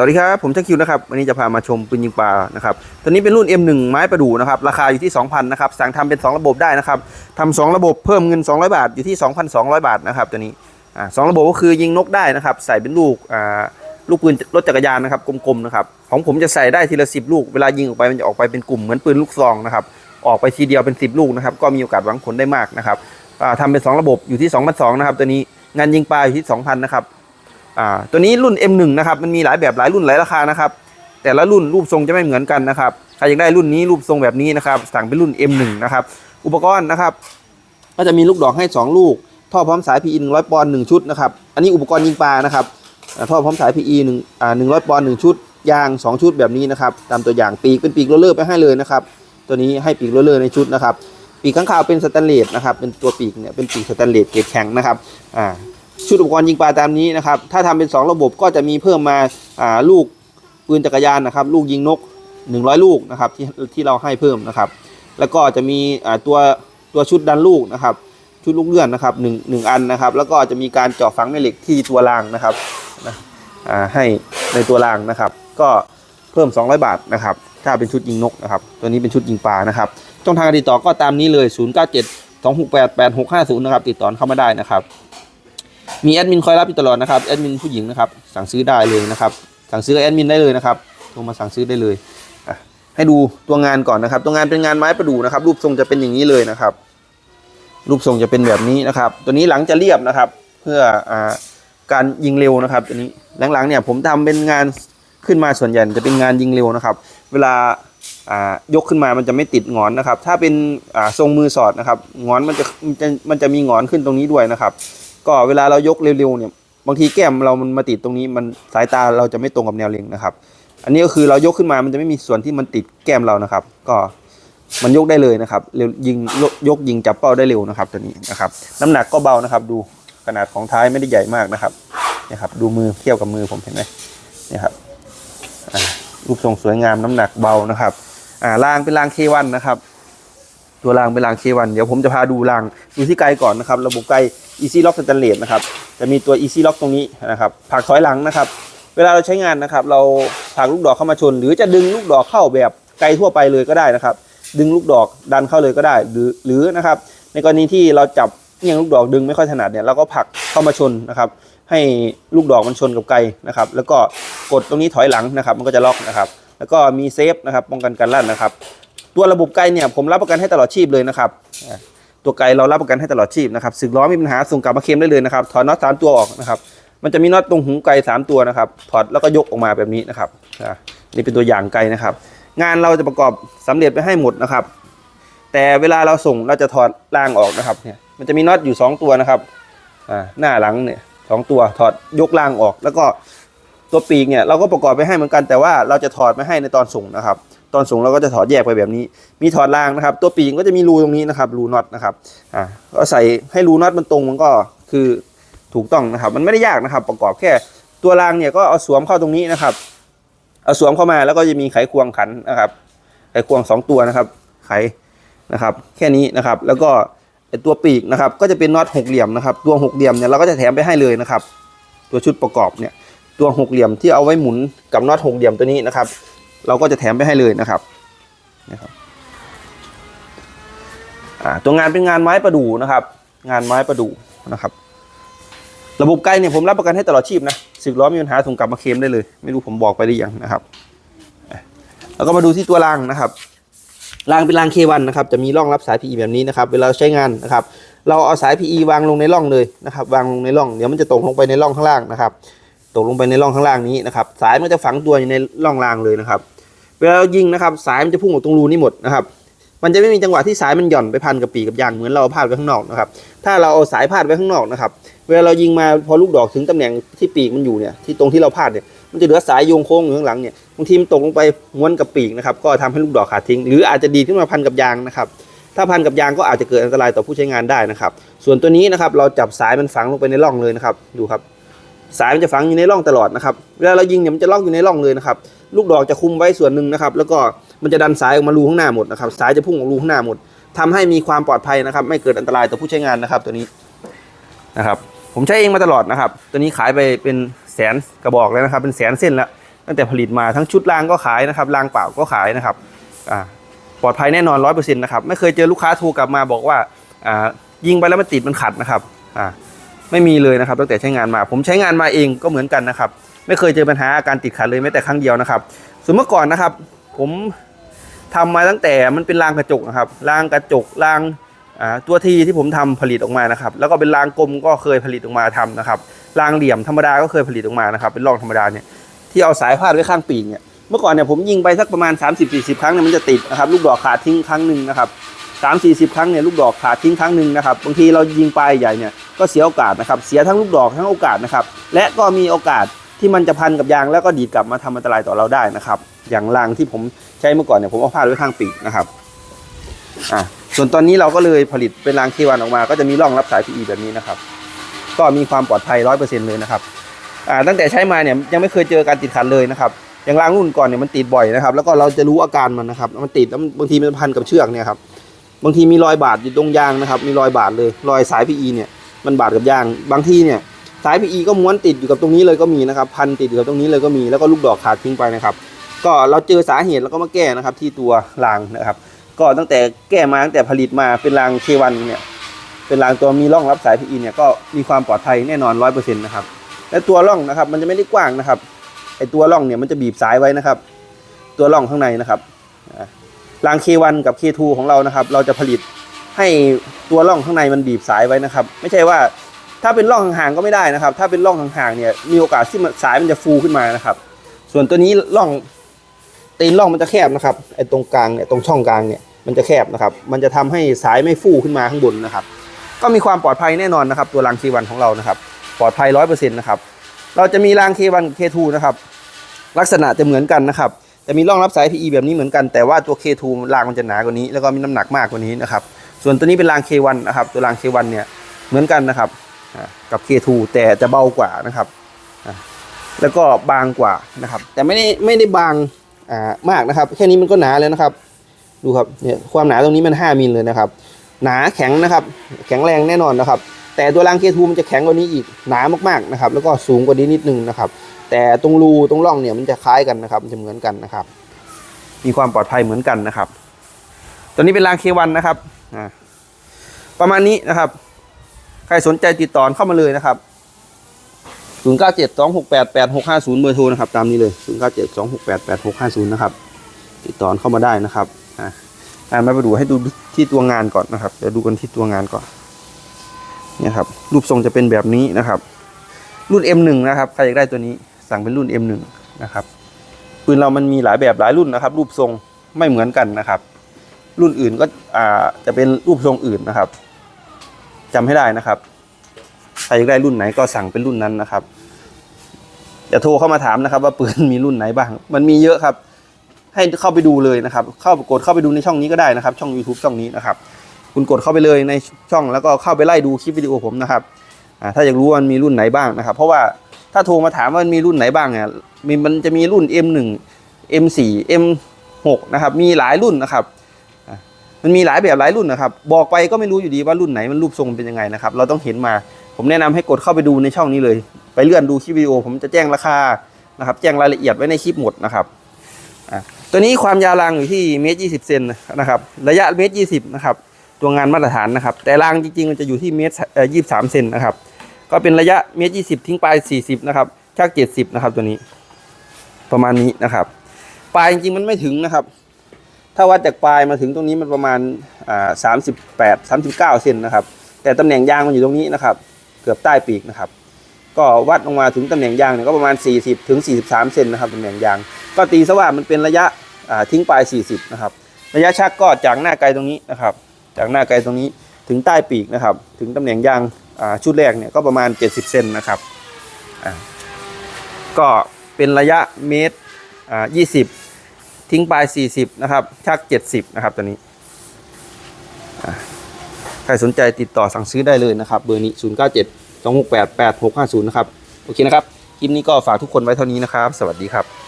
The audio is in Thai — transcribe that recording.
สวัสดีครับ ผมช่างคิวนะครับ วันนี้จะพามาชมปืนยิงปลานะครับตัวนี้เป็นรุ่น M1 ไม้ประดู่นะครับ ราคาอยู่ที่ 2,000นะครับ สั่งทำเป็น 2 ระบบได้นะครับทำสองระบบเพิ่มเงิน 200 บาท อยู่ที่ 2,200 บาทนะครับตัวนี้อ่าสองระบบก็คือยิงนกได้นะครับ ใส่เป็นลูกอ่าลูกปืนรถจักรยานนะครับ กลมๆนะครับ ของผมจะใส่ได้ทีละ 10 ลูก เวลายิงออกไปมันจะออกไปเป็นกลุ่มเหมือนปืนลูกซองนะครับ ออกไปทีเดียวเป็น 10 ลูกนะครับ ก็มีโอกาสหวังผลได้มากนะครับทำเป็น 2 ระบบอยู่ที่2,200นะครับ ตัวนี้ งานยิงปลาอยู่ที่ 2,000นะครับ อ่าตัวนี้รุ่น M1 นะครับมันมีหลายแบบหลายรุ่นหลายราคานะครับ แต่ละรุ่นรูปทรงจะไม่เหมือนกันนะครับใครอยากได้รุ่นนี้รูปทรงแบบนี้นะครับสั่งเป็นรุ่น M1 นะครับอุปกรณ์นะครับ ก็จะมีลูกดอกให้ 2 ลูก ท่อพร้อมสาย PE 100ปอนด์1ชุดนะครับอันนี้อุปกรณ์ยิงปลานะครับท่อพร้อมสาย PE 1อ่า100ปอนด์1ชุดยาง 2 ชุดแบบนี้นะครับตามตัวอย่างปีกเป็นปีกโรลเลอร์ไปให้เลยนะครับตัวนี้ให้ปีกโรลเลอร์ในชุดนะครับปีกข้างคาวเป็นสแตนเลสนะครับเป็นตัวปีกเนี่ยเป็นปีกสแตนเลสเกรดแข็งนะครับอ่า ชุดอุปกรณ์ยิงปลาตามนี้นะครับ ถ้าทำเป็น 2 ระบบก็จะมีเพิ่มมาอ่าลูกปืนจักรยานนะครับ ลูกยิงนก 100 ลูกนะครับที่ที่เราให้เพิ่มนะครับ แล้วก็จะมีอ่าตัวตัวชุดดันลูกนะครับ ชุดลูกเลื่อนนะครับหนึ่งหนึ่งอันนะครับ แล้วก็จะมีการเจาะฝังแม่เหล็กที่ตัวรางนะครับนะอ่าให้ในตัวรางนะครับ ก็เพิ่ม 200 บาทนะครับ ถ้าเป็นชุดยิงนกนะครับ ตัวนี้เป็นชุดยิงปลานะครับช่องทางการติดต่อก็ตามนี้เลย 097 268 8650 นะครับ ติดต่อเข้ามาได้นะครับ มีแอดมินคอยรับอยู่ตลอดนะครับแอดมินผู้หญิงนะครับสั่งซื้อได้เลยนะครับสั่งซื้อกับแอดมินได้เลยนะครับโทรมาสั่งซื้อได้เลยให้ดูตัวงานก่อนนะครับ ตัวงานเป็นงานไม้ประดู่นะครับ รูปทรงจะเป็นอย่างนี้เลยนะครับ รูปทรงจะเป็นแบบนี้นะครับ ตัวนี้หลังจะเรียบนะครับ เพื่ออการยิงเร็วนะครับ ตัวนี้หลังๆเนี่ยผมทำเป็นงานขึ้นมาส่วนใหญ่จะเป็นงานยิงเร็วนะครับ เวลายกขึ้นมามันจะไม่ติดหงอนนะครับ ถ้าเป็นทรงมือสอดนะครับหงอนมันจะมันจะมันจะมีหงอนขึ้นตรงนี้ด้วยนะครับ ก็เวลาเรายกเร็วๆเนี่ยบางทีแก้มเรามันมาติดตรงนี้มันสายตาเราจะไม่ตรงกับแนวเล็งนะครับ อันนี้ก็คือเรายกขึ้นมามันจะไม่มีส่วนที่มันติดแก้มเรานะครับ ก็มันยกได้เลยนะครับเร็วยิงยกยิงจับเป้าได้เร็วนะครับ ตัวนี้นะครับ น้ำหนักก็เบานะครับ ดูขนาดของท้ายไม่ได้ใหญ่มากนะครับนี่ครับ ดูมือเทียบกับมือผมเห็นไหมนี่ครับรูปทรงสวยงามน้ำหนักเบานะครับ อ่ารางเป็นรางเควันนะครับ ตัวรางเป็นรางเควันเดี๋ยวผมจะพาดูรางดูที่ไกลก่อนนะครับระบบไกล Easy Lock Stainless นะครับจะมีตัว Easy Lock ตรงนี้นะครับผักถอยหลังนะครับ เวลาเราใช้งานนะครับ เราผักลูกดอกเข้ามาชน หรือจะดึงลูกดอกเข้าแบบไกลทั่วไปเลยก็ได้นะครับ ดึงลูกดอกดันเข้าเลยก็ได้ หรือหรือนะครับ ในกรณีที่เราจับเอียงลูกดอกดึงไม่ค่อยถนัดเนี่ยเราก็ผักเข้ามาชนนะครับ ให้ลูกดอกมันชนกับไกลนะครับ แล้วก็กดตรงนี้ถอยหลังนะครับ มันก็จะล็อกนะครับ แล้วก็มีเซฟนะครับป้องกันการลั่นนะครับ ตัวระบบไกลเนี่ยผมรับประกันให้ตลอดชีพเลยนะครับตัวไกลเรารับประกันให้ตลอดชีพนะครับสึกล้อมีปัญหาส่งกลับมาเคลมได้เลยนะครับถอดน็อตสามตัวออกนะครับมันจะมีน็อตตรงหูไกลสามตัวนะครับถอดแล้วก็ยกออกมาแบบนี้นะครับนี่เป็นตัวอย่างไกลนะครับ งานเราจะประกอบสำเร็จไปให้หมดนะครับ แต่เวลาเราส่งเราจะถอดรางออกนะครับเนี่ยมันจะมีน็อตอยู่สองตัวนะครับหน้าหลังเนี่ยสองตัวถอดยกรางออก แล้วก็ตัวปีกเนี่ยเราก็ประกอบไปให้เหมือนกันแต่ว่าเราจะถอดไม่ให้ในตอนส่งนะครับ ตอนส่งเราก็จะถอดแยกไปแบบนี้ มีถอดรางนะครับ ตัวปีกก็จะมีรูตรงนี้นะครับรูน็อตนะครับอ่าก็ใส่ให้รูน็อตมันตรงมันก็คือถูกต้องนะครับ มันไม่ได้ยากนะครับ ประกอบแค่ตัวรางเนี่ยก็เอาสวมเข้าตรงนี้นะครับ เอาสวมเข้ามาแล้วก็จะมีไขควงขันนะครับไขควงสองตัวนะครับ ไขนะครับ แค่นี้นะครับ แล้วก็ตัวปีกนะครับ ก็จะเป็นน็อตหกเหลี่ยมนะครับ ตัวหกเหลี่ยมเนี่ยเราก็จะแถมไปให้เลยนะครับ ตัวชุดประกอบเนี่ย ตัวหกเหลี่ยมที่เอาไว้หมุนกับน็อตหกเหลี่ยมตัวนี้นะครับ เราก็จะแถมไปให้เลยนะครับนะครับตัวงานเป็นงานไม้ประดู่นะครับ งานไม้ประดู่นะครับ ระบบไกลเนี่ยผมรับประกันให้ตลอดชีพนะสึกล้อมีปัญหาส่งกลับมาเคลมได้เลย ไม่รู้ผมบอกไปหรือยังนะครับ แล้วก็มาดูที่ตัวรางนะครับรางเป็นราง K1 นนะครับ จะมีร่องรับสาย PE แบบนี้นะครับ เวลาใช้งานนะครับ เราเอาสาย PE วางลงในร่องเลยนะครับ วางลงในร่อง เดี๋ยวมันจะตกลงไปในร่องข้างล่างนะครับ กลงไปในร่องข้างล่างนี้นะครับ สายมันจะฝังตัวอยู่ในร่องรางเลยนะครับ เวลาเรายิงนะครับ สายมันจะพุ่งออกตรงรูนี้หมดนะครับ มันจะไม่มีจังหวะที่สายมันหย่อนไปพันกับปีกกับยางเหมือนเราเอาพาดไว้ข้างนอกนะครับ ถ้าเราเอาสายพาดไว้ข้างนอกนะครับ เวลาเรายิงมาพอลูกดอกถึงตำแหน่งที่ปีกมันอยู่เนี่ย ที่ตรงที่เราพาดเนี่ย มันจะเหลือสายโยงโค้งอยู่ข้างหลังเนี่ย บางทีมันตกลงไปม้วนกับปีกนะครับ ก็ทำให้ลูกดอกขาดทิ้ง หรืออาจจะดีขึ้นมาพันกับยางนะครับถ้าพันกับยางก็อาจจะเกิดอันตรายต่อผู้ใช้งานได้นะครับ ส่วนตัวนี้นะครับเราจับสายมันฝังลงไปในร่องเลยนะครับ ดูครับ สายมันจะฝังอยู่ในร่องตลอดนะครับเวลาเรายิงเนี่ยมันจะล็อกอยู่ในร่องเลยนะครับลูกดอกจะคุมไว้ส่วนหนึ่งนะครับ แล้วก็มันจะดันสายออกมารูข้างหน้าหมดนะครับสายจะพุ่งออกรูข้างหน้าหมดทำให้มีความปลอดภัยนะครับ ไม่เกิดอันตรายต่อผู้ใช้งานนะครับ ตัวนี้นะครับ ผมใช้เองมาตลอดนะครับ ตัวนี้ขายไปเป็นแสนกระบอกแล้วนะครับ เป็นแสนเส้นแล้วตั้งแต่ผลิตมาทั้งชุดรางก็ขายนะครับรางเปล่าก็ขายนะครับปลอดภัยแน่นอนร้อยเปอร์เซ็นต์นะครับไม่เคยเจอลูกค้าโทรกลับมาบอกว่าอ่ายิงไปแล้วมันติดมันขัดนะครับอ่า ไม่มีเลยนะครับตั้งแต่ใช้งานมา ผมใช้งานมาเองก็เหมือนกันนะครับ ไม่เคยเจอปัญหาอาการติดขัดเลยแม้แต่ครั้งเดียวนะครับ ส่วนเมื่อก่อนนะครับ ผมทำมาตั้งแต่มันเป็นรางกระจกนะครับรางกระจกรางตัวทีที่ผมทำผลิตออกมานะครับ แล้วก็เป็นรางกลมก็เคยผลิตออกมาทำนะครับรางเหลี่ยมธรรมดาก็เคยผลิตออกมานะครับ เป็นรองธรรมดาเนี่ยที่เอาสายพาดไว้ข้างปีกเนี่ยเมื่อก่อนเนี่ยผมยิงไปสักประมาณ 30-40 ครั้งเนี่ยมันจะติดนะครับ ลูกดอกขาดทิ้งครั้งหนึ่งนะครับ สามสี่สิบครั้งเนี่ยลูกดอกขาดทิ้งครั้งหนึ่งนะครับบางทีเรายิงปลายใหญ่เนี่ยก็เสียโอกาสนะครับเสียทั้งลูกดอกทั้งโอกาสนะครับและก็มีโอกาสที่มันจะพันกับยางแล้วก็ดีดกลับมาทำอันตรายต่อเราได้นะครับอย่างรางที่ผมใช้เมื่อก่อนเนี่ยผมเอาพาดไว้ข้างปีกนะครับอะส่วนตอนนี้เราก็เลยผลิตเป็นรางเควันออกมา ก็จะมีร่องรับสาย PE แบบนี้นะครับ ก็มีความปลอดภัยร้อยเปอร์เซ็นต์เลยนะครับอ่าตั้งแต่ใช้มาเนี่ยยังไม่เคยเจอการติดขัดเลยนะครับอย่างรางรุ่นก่อนเนี่ยมันติดบ่อยนะครับ แล้วก็เราจะรู้อาการมันนะครับ มันติดแล้วบางทีมันพันกับเชือกเนี่ยครับ บางทีมีรอยบาดอยู่ตรงยางนะครับ มีรอยบาดเลยรอยสาย PE เนี่ยมันบาดกับยาง บางทีเนี่ยสาย PE ก็ม้วนติดอยู่กับตรงนี้เลยก็มีนะครับ พันติดอยู่กับตรงนี้เลยก็มีแล้วก็ลูกดอกขาดทิ้งไปนะครับ ก็เราเจอสาเหตุแล้วก็มาแก้นะครับ ที่ตัวรางนะครับ ก็ตั้งแต่แก้มาตั้งแต่ผลิตมาเป็นรางเควันเนี่ยเป็นรางตัวมีร่องรับสาย PE เนี่ยก็มีความปลอดภัยแน่นอนร้อยเปอร์เซ็นต์นะครับและตัวร่องนะครับ มันจะไม่ได้กว้างนะครับไอตัวร่องเนี่ยมันจะบีบสายไว้นะครับ ตัวร่องข้างในนะครับ ราง K1 กับ K2 ของเรานะครับ เราจะผลิตให้ตัวร่องข้างในมันบีบสายไว้นะครับ ไม่ใช่ว่าถ้าเป็นร่องห่างๆก็ไม่ได้นะครับ ถ้าเป็นร่องห่างๆเนี่ยมีโอกาสที่สายมันจะฟูขึ้นมานะครับ ส่วนตัวนี้ร่องตีนร่องมันจะแคบนะครับไอ้ตรงกลางเนี่ยตรงช่องกลางเนี่ยมันจะแคบนะครับ มันจะทำให้สายไม่ฟูขึ้นมาข้างบนนะครับ ก็มีความปลอดภัยแน่นอนนะครับ ตัวราง K1 ของเรานะครับ ปลอดภัยร้อยเปอร์เซ็นต์นะครับเราจะมีราง K1 กับ K2 นะครับ ลักษณะจะเหมือนกันนะครับ จะมีร่องรับสาย PE แบบนี้เหมือนกันแต่ว่าตัว K2 รางมันจะหนากว่านี้ แล้วก็มีน้ำหนักมากกว่านี้นะครับส่วนตัวนี้เป็นราง K1 นะครับตัวราง K1 เนี่ยเหมือนกันนะครับกับ K2 แต่จะเบากว่านะครับแล้วก็บางกว่านะครับ แต่ไม่ได้ไม่ได้บางมากนะครับ แค่นี้มันก็หนาเลยนะครับ ดูครับเนี่ยความหนาตรงนี้มัน 5มิลเลยนะครับ หนาแข็งนะครับ แข็งแรงแน่นอนนะครับ แต่ตัวราง K2 มันจะแข็งกว่านี้อีกหนามากๆนะครับ แล้วก็สูงกว่านี้นิดนึงนะครับ แต่ตรงรูตรงร่องเนี่ยมันจะคล้ายกันนะครับมันจะเหมือนกันนะครับ มีความปลอดภัยเหมือนกันนะครับ ตัวนี้เป็นราง K1 นนะครับอ่าประมาณนี้นะครับ ใครสนใจติดต่อเข้ามาเลยนะครับ0 9 7 2 6 8 8 6 5 0เบอร์โทรนะครับตามนี้เลย 0 9 7 2 6 8 8 6 5 0 นะครับ ติดต่อเข้ามาได้นะครับอ่าอ่ามาไปดูให้ดูที่ตัวงานก่อนนะครับเดี๋ยวดูกันที่ตัวงานก่อนเนี่ยครับรูปทรงจะเป็นแบบนี้นะครับ รุ่น M1 นะครับใครอยากได้ตัวนี้ สั่งเป็นรุ่น M1 นะครับปืนเรามันมีหลายแบบหลายรุ่นนะครับ รูปทรงไม่เหมือนกันนะครับ รุ่นอื่นก็อ่าจะเป็นรูปทรงอื่นนะครับจำให้ได้นะครับใครอยากได้รุ่นไหนก็สั่งเป็นรุ่นนั้นนะครับอย่าโทรเข้ามาถามนะครับ ว่าปืนมีรุ่นไหนบ้าง มันมีเยอะครับ ให้เข้าไปดูเลยนะครับ เข้ากดเข้าไปดูในช่องนี้ก็ได้นะครับ ช่อง YouTube ช่องนี้นะครับ คุณกดเข้าไปเลยในช่องแล้วก็เข้าไปไล่ดูคลิปวิดีโอผมนะครับถ้าอยากรู้ว่ามันมีรุ่นไหนบ้างนะครับ เพราะว่า ถ้าโทรมาถามว่ามันมีรุ่นไหนบ้างเนี่ยมีมันจะมีรุ่น M1 M4 M6 นะครับ มีหลายรุ่นนะครับ มันมีหลายแบบหลายรุ่นนะครับ บอกไปก็ไม่รู้อยู่ดีว่ารุ่นไหนมันรูปทรงเป็นยังไงนะครับ เราต้องเห็นมา ผมแนะนำให้กดเข้าไปดูในช่องนี้เลย ไปเลื่อนดูคลิปวิดีโอ ผมจะแจ้งราคานะครับ แจ้งรายละเอียดไว้ในคลิปหมดนะครับ ตัวนี้ความยาวรางอยู่ที่เมตรยี่สิบเซนนะครับ ระยะเมตรยี่สิบนะครับ ตัวงานมาตรฐานนะครับ แต่รางจริงๆมันจะอยู่ที่เมตรยี่สิบสามเซนนะครับ ก็เป็นระยะเมตรยี่สิบทิ้งปลายสี่สิบนะครับชักเจ็ดสิบนะครับตัวนี้ ประมาณนี้นะครับ ปลายจริงๆมันไม่ถึงนะครับ ถ้าวัดจากปลายมาถึงตรงนี้มันประมาณสามสิบแปดสามสิบเก้าเซนนะครับ แต่ตำแหน่งยางมันอยู่ตรงนี้นะครับ เกือบใต้ปีกนะครับ ก็วัดลงมาถึงตำแหน่งยางเนี่ยก็ประมาณ 40ถึง43เซนนะครับตำแหน่งยาง ก็ตีซะว่ามันเป็นระยะทิ้งปลาย 40 นะครับ ระยะชักก็จากหน้าไกลตรงนี้นะครับ จากหน้าไกลตรงนี้ถึงใต้ปีกนะครับ ถึงตำแหน่งยาง ชุดแรกเนี่ยก็ประมาณ 70 เซนนะครับก็เป็นระยะเมตรอ่า20ทิ้งปลาย 40 นะครับ ชัก 70 นะครับตัวนี้ ใครสนใจติดต่อสั่งซื้อได้เลยนะครับ เบอร์นี้ 097 268 8650 นะครับ โอเคนะครับ คลิปนี้ก็ฝากทุกคนไว้เท่านี้นะครับ สวัสดีครับ